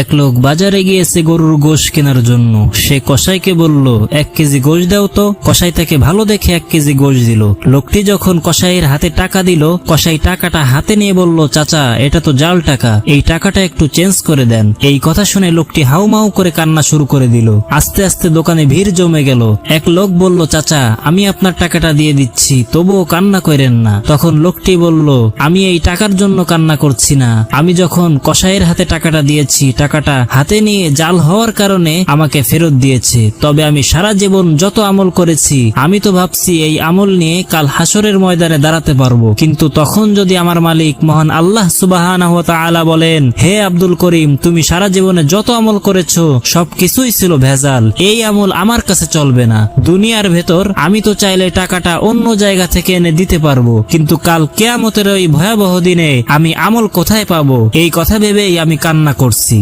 এক লোক বাজারে গিয়েছে গরুর গোশ কেনার জন্য। সে কসাইকে বলল, এক কেজি গোশ দাও তো। কসাই তাকে ভালো দেখে এক কেজি গোশ দিল। লোকটি যখন কসাইয়ের হাতে টাকা দিল, কসাই টাকাটা হাতে নিয়ে বলল, চাচা, এটা তো জাল টাকা। এই টাকাটা একটু চেঞ্জ করে দেন। এই কথা শুনে লোকটি হাউমাউ করে কান্না শুরু করে দিল। আস্তে আস্তে দোকানে ভিড় জমে গেল। এক লোক বলল, চাচা, আমি আপনার টাকাটা দিয়ে দিচ্ছি, তবুও কান্না করেন না। তখন লোকটি বলল, আমি এই টাকার জন্য কান্না করছি না। আমি যখন কসাইয়ের হাতে টাকাটা দিয়েছি টাকাটা হাতে নিয়ে জাল হওয়ার কারণে আমাকে ফেরত দিয়েছে। তবে আমি সারা জীবন যত আমল করেছি, আমি তো ভাবছি এই আমল নিয়ে কাল হাসরের ময়দানে দাঁড়াতে পারব। কিন্তু তখন যদি আমার মালিক মহান আল্লাহ সুবাহ বলেন, হে আব্দুল করিম, তুমি সারা জীবনে যত আমল করেছ সব কিছুই ছিল ভেজাল। এই আমল আমার কাছে চলবে না। দুনিয়ার ভেতর আমি তো চাইলে টাকাটা অন্য জায়গা থেকে এনে দিতে পারব। কিন্তু কাল কেয়ামতের ওই ভয়াবহ দিনে আমি আমল কোথায় পাবো? এই কথা ভেবেই আমি কান্না করছি।